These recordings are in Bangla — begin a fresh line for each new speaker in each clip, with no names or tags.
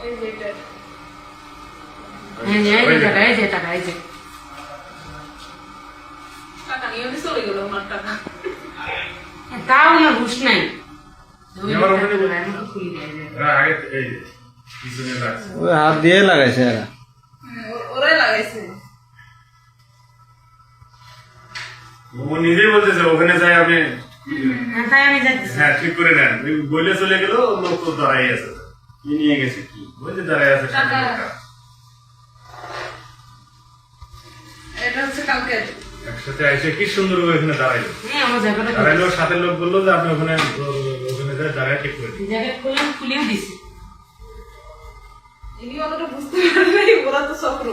এই যে
এই যে যে টাকা যে টাকা
নিয়ে চলে গেল টাকা
তাও না ঘুষ নাই
হাত দিয়ে লাগাইছে এরা।
ওরাই লাগাইছে
ও নিজেই বলতেছে ওখানে যাই
হ্যাঁ, আমি যাচ্ছি
হ্যাঁ ঠিক করে নেন। বলে চলে গেল লোক তো দাঁড়াই আছে।
কি নিয়ে গেছে কি?
দাঁড়াই আছে।
এটা হচ্ছে কালকে।
একসাথে এসে কি সুন্দর এখানে দাঁড়াইলো।
হ্যাঁ
দাঁড়াইলো সাথে লোক বলল যে আপনি ওখানে ওখানে দাঁড়ায় ঠিক করে
খুলেও দিছি
ইনি অতটা বুঝতে পারে নাই ওরা তো চক্র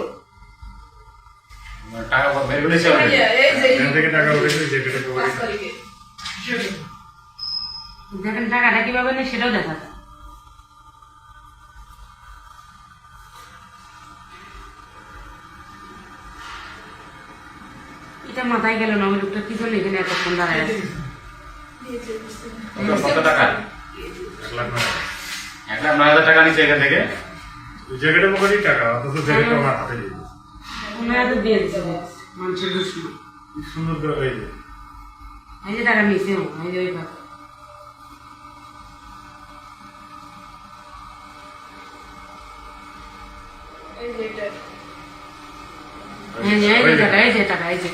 টাকা বের করেছে
এই যে এই যে
এখান থেকে টাকা উঠেছে যে কেটে
দেখেন টাকাটা কীভাবে নেই সেটাও দেখা এটা মাথায় গেল না ওই লোকটা কি জন্য এখানে এতক্ষণ দাঁড়ায় আছে।
কত টাকা?
এক লাখ নয়
এক লাখ নয় হাজার টাকা নিচ্ছে এখান থেকে।
জ্যাকেটের মুখেই টাকা অথচ জ্যাকেটটা আমার হাতে দিয়ে দিয়েছে।
ওনারা দিয়ে দিচ্ছে মানুষের দুশ্মন
সুন্দর করে এই যে
এই যে টাকা নিয়েছে এই যে ওই কথা
এই যে এটা।
এই যে এই যে টাকা এই যে টাকা এই যে।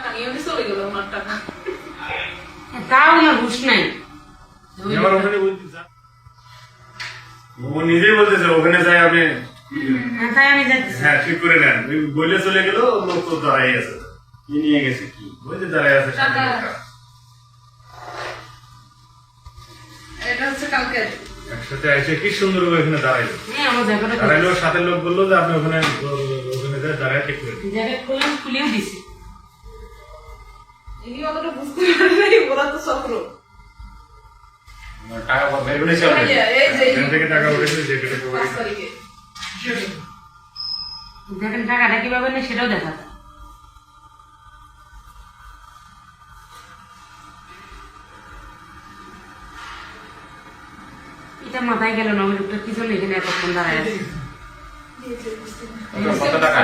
টাকা নিয়ে উনি চলে গেল ওনার টাকা।
তাও না ঘুষ নাই।
ওখানে ও নিজেই বলতেছে ওখানে যাই আপনি
হ্যাঁ, তাই আমি যাচ্ছি
হ্যাঁ ঠিক করে নেন। বলে চলে গেল লোক তো দাঁড়াই আছে।
কি নিয়ে গেছে কি?
বলছে দাঁড়াই আছে সামনে
টাকা।
লোকটা।
এটা হচ্ছে কালকে।
একসাথে এসে কি সুন্দর করে দাঁড়াইলো।
হ্যাঁ
দাঁড়াইলো সাথে লোক বলল যে আপনি ওখানে ওখানে দাঁড়ায় ঠিক করে দিন।
খুলেও দিছি।
ইনি অতটা বুঝতে পারে নাই ওরা তো চক্র
টাকা বের করেছে
এই যে এই যে
এখান থেকে টাকা উঠেছে যে কেটে
পাঁচ তারিখে।
দেখেন টাকাটা কীভাবে নেই সেটাও দেখা। যায় এটা মাথায় গেল না ওই লোকটা কি জন্য এখানে এতক্ষণ দাঁড়ায় আছে?
কত টাকা?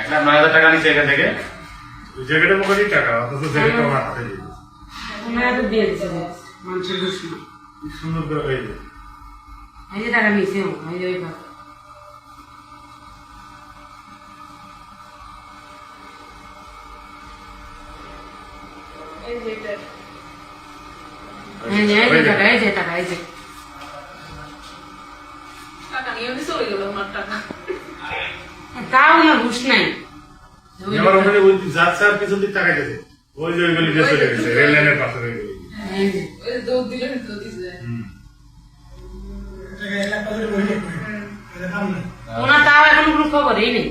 এক লাখ নয়
হাজার টাকা নিচ্ছে এখান থেকে।
জ্যাকেটের মুখেই টাকা অথচ জ্যাকেটটা আমার হাতে দিয়ে দিয়েছে।
ওনারা দিয়ে দিচ্ছে মানুষের
সুন্দর করে এই যে
এই যে টাকা নিয়েছে যে ওই তাও না ঘুষ নাই।
আমার ওখানে ওই যাচ্ছে স্যার পিছন দিক তাকাইতেছে। ওই যে ওই গলি দিয়ে চলে গেছে রেল লাইনের পাশে হয়ে গেল
যে
যে দৌড় দিছে?
ওনার তাও এখন কোনো খবরই নেই।